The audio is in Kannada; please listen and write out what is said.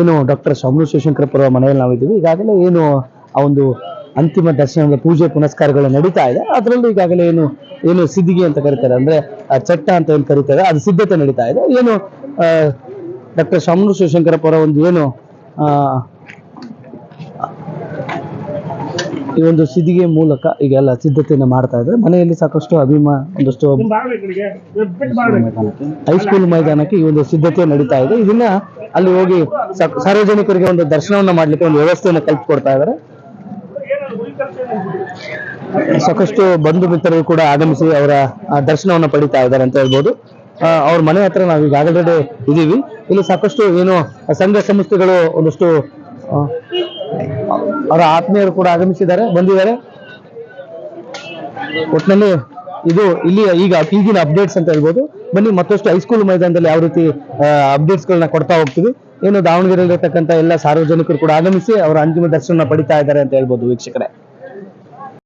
ಏನು ಡಾಕ್ಟರ್ ಶಂಭು ಶಿವಶಂಕರಪ್ಪರ ಮನೆಯಲ್ಲಿ ನಾವಿದ್ದೀವಿ. ಈಗಾಗಲೇ ಏನು ಆ ಒಂದು ಅಂತಿಮ ದರ್ಶನದ ಪೂಜೆ ಪುನಸ್ಕಾರಗಳು ನಡೀತಾ ಇದೆ. ಅದರಲ್ಲೂ ಈಗಾಗಲೇ ಏನು ಏನು ಸಿದ್ಧಿಗೆ ಅಂತ ಕರೀತಾರೆ. ಅಂದ್ರೆ ಆ ಚಟ್ಟ ಅಂತ ಏನು ಕರೀತಾರೆ. ಅದು ಸಿದ್ಧತೆ ನಡೀತಾ ಇದೆ. ಏನು ಡಾಕ್ಟರ್ ಶಂಭು ಶಿವಶಂಕರಪ್ಪರ ಒಂದು ಏನು ಈ ಒಂದು ಸಿದ್ಧಿಗೆ ಮೂಲಕ ಈಗೆಲ್ಲ ಸಿದ್ಧತೆಯನ್ನು ಮಾಡ್ತಾ ಇದ್ದಾರೆ. ಮನೆಯಲ್ಲಿ ಸಾಕಷ್ಟು ಅಭಿಮಾ ಒಂದಷ್ಟು ಹೈಸ್ಕೂಲ್ ಮೈದಾನಕ್ಕೆ. ಈ ಒಂದು ಸಿದ್ಧತೆ ನಡೀತಾ ಇದೆ. ಇದನ್ನ ಅಲ್ಲಿ ಹೋಗಿ ಸಾರ್ವಜನಿಕರಿಗೆ ಒಂದು ದರ್ಶನವನ್ನ ಮಾಡ್ಲಿಕ್ಕೆ ಒಂದು ವ್ಯವಸ್ಥೆಯನ್ನು ಕಲ್ಪಿಕೊಡ್ತಾ ಇದ್ದಾರೆ ಸಾಕಷ್ಟು ಬಂಧು ಮಿತ್ರರು ಕೂಡ ಆಗಮಿಸಿ ಅವರ ದರ್ಶನವನ್ನ ಪಡಿತಾ ಇದ್ದಾರೆ ಅಂತ ಹೇಳ್ಬೋದು. ಅವ್ರ ಮನೆ ಹತ್ರ ನಾವು ಈಗ ಆಲ್ರೆಡಿ ಇದೀವಿ. ಇಲ್ಲಿ ಸಾಕಷ್ಟು ಏನು, ಸಂಘ ಸಂಸ್ಥೆಗಳು ಒಂದಷ್ಟು ಅವರ ಆತ್ಮೀಯರು ಕೂಡ ಆಗಮಿಸಿದ್ದಾರೆ, ಬಂದಿದ್ದಾರೆ. ಒಟ್ಟಿನಲ್ಲಿ ಇದು ಇಲ್ಲಿ ಈಗ ಈಗಿನ ಅಪ್ಡೇಟ್ಸ್ ಅಂತ ಹೇಳ್ಬೋದು. ಬನ್ನಿ, ಮತ್ತಷ್ಟು ಹೈಸ್ಕೂಲ್ ಮೈದಾನದಲ್ಲಿ ಯಾವ ರೀತಿ ಅಪ್ಡೇಟ್ಸ್ ಗಳನ್ನ ಕೊಡ್ತಾ ಹೋಗ್ತೀವಿ. ಏನು ದಾವಣಗೆರೆಯಲ್ಲಿರ್ತಕ್ಕಂಥ ಎಲ್ಲ ಸಾರ್ವಜನಿಕರು ಕೂಡ ಆಗಮಿಸಿ ಅವರ ಅಂತಿಮ ದರ್ಶನ ಪಡಿತಾ ಇದ್ದಾರೆ ಅಂತ ಹೇಳ್ಬೋದು ವೀಕ್ಷಕರೇ.